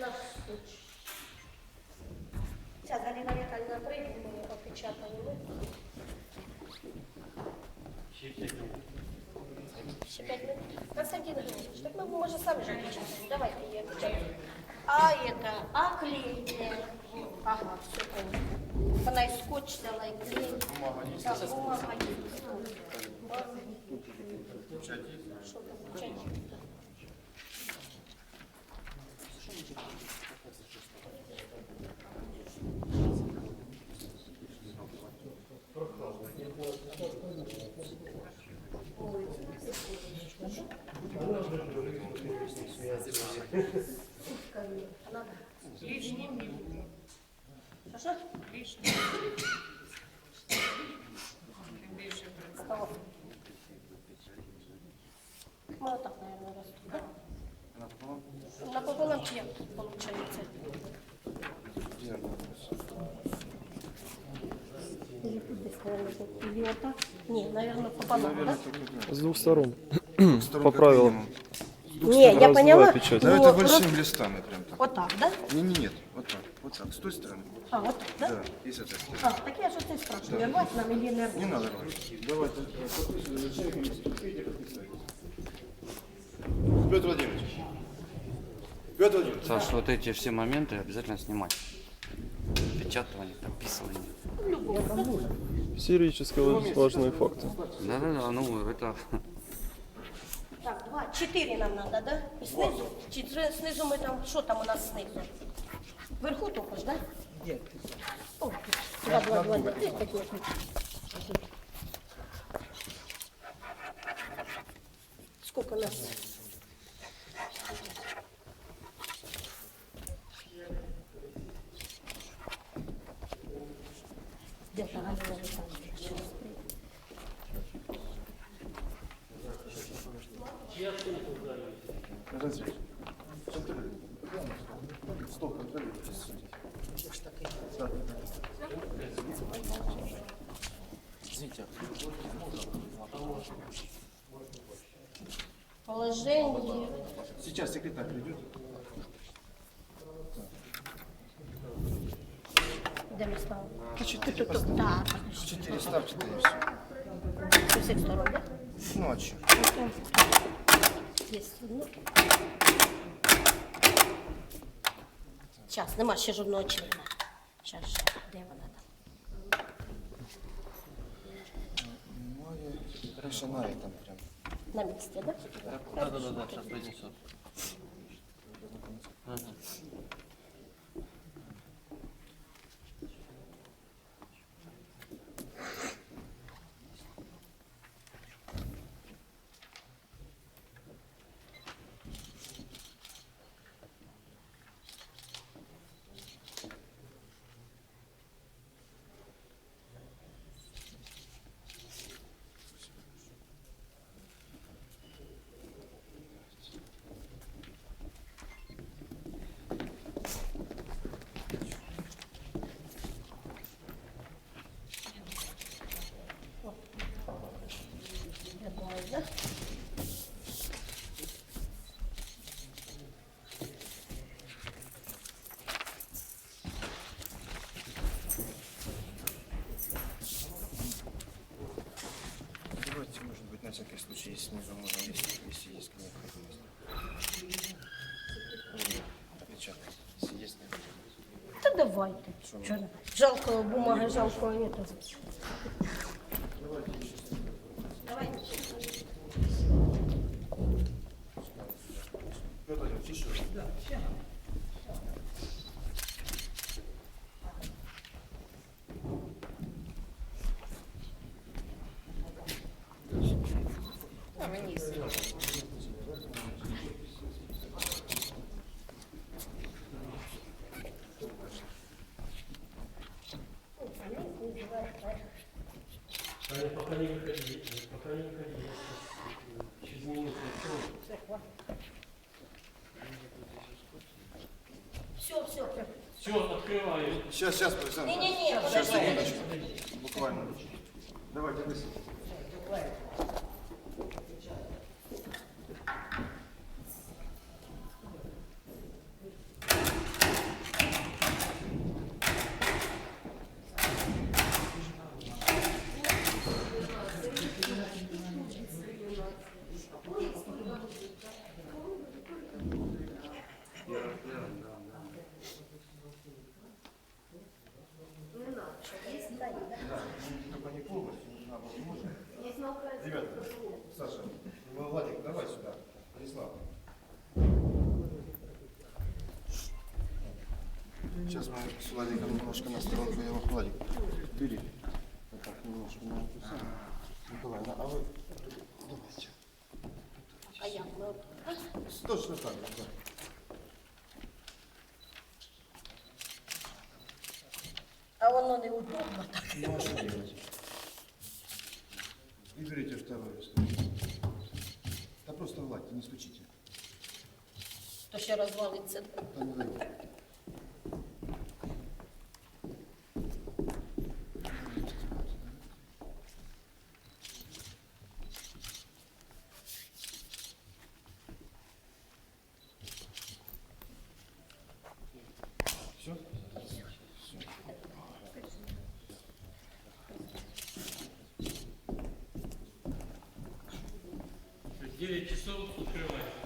наш скотч. Ця Галина Яковлевна прийде, ми його печатаємо. Ще пять минут. Константин Ильич, так мы, мы же сами же печатаем. Давайте я печатаю. А это, а клей? Ага, все понятно. Она и скотч дала, и клей. Бумага есть? Да, бумага есть. Что там, печать? Надо. Лишній не буде. Что, что? Лишній. Тим більше Кого? Мы вот так, наверное, растут, да? Напополам чем получается? Или вот так? Не, наверное, пополам, да? С двух сторон. По правилам. Не, я поняла. печать. Да, но это просто- большими листами прям так. Вот так, да? Не, не, нет, вот так, вот так, с той стороны. А, вот так, да? Да, и с этой стороны. А, так я же ты спрашиваю, рвать нам или не рвать? Не надо рвать. Давайте, Петр Владимирович. Петр Владимирович. Саш, вот эти все моменты обязательно снимать. Печатывание, подписывание. Исторически важные факты. Да-да-да, ну это... Так, два, четыре нам надо, да? И снизу? Чи- же снизу мы там, что там у нас снизу? Вверху только ж, да? О, два, два, два, два. Сколько у нас? Положение. Сейчас секретарь придет. Демислав. По 4 поставь. Да, по 4 став, 4 все. Нема ще жодного члена. Сейчас, ще. де вона там? Моє Раніше навіть там прям. На місці, так? Да? Да, да, да, да, принесу. Да? Давайте, может быть, на всякий случай, если снизу можно, если, если есть необходимость. Печатать. Если есть необходимость. Та давайте. Чого? не? Жалко бумаги, жалко этого. Давайте. Panie Kochanie, Kochanie, Kochanie, Kochanie, Kochanie, Kochanie, Все, открываю. Сейчас, сейчас, Александр. Не-не-не, Сейчас, подожди. секундочку. Буквально. Давайте, быстро. С Владиком немножко на сторонку. Я его Владик. Бери. Вот так немножко. Николаевна, а вы... Давайте. А ми? от- Точно так, же, да. А воно не удобно так. Ну, а что делать? И берите второе. Да просто гладьте, не стучите. То ще розвалиться. Да не дает. 9 часов открываем.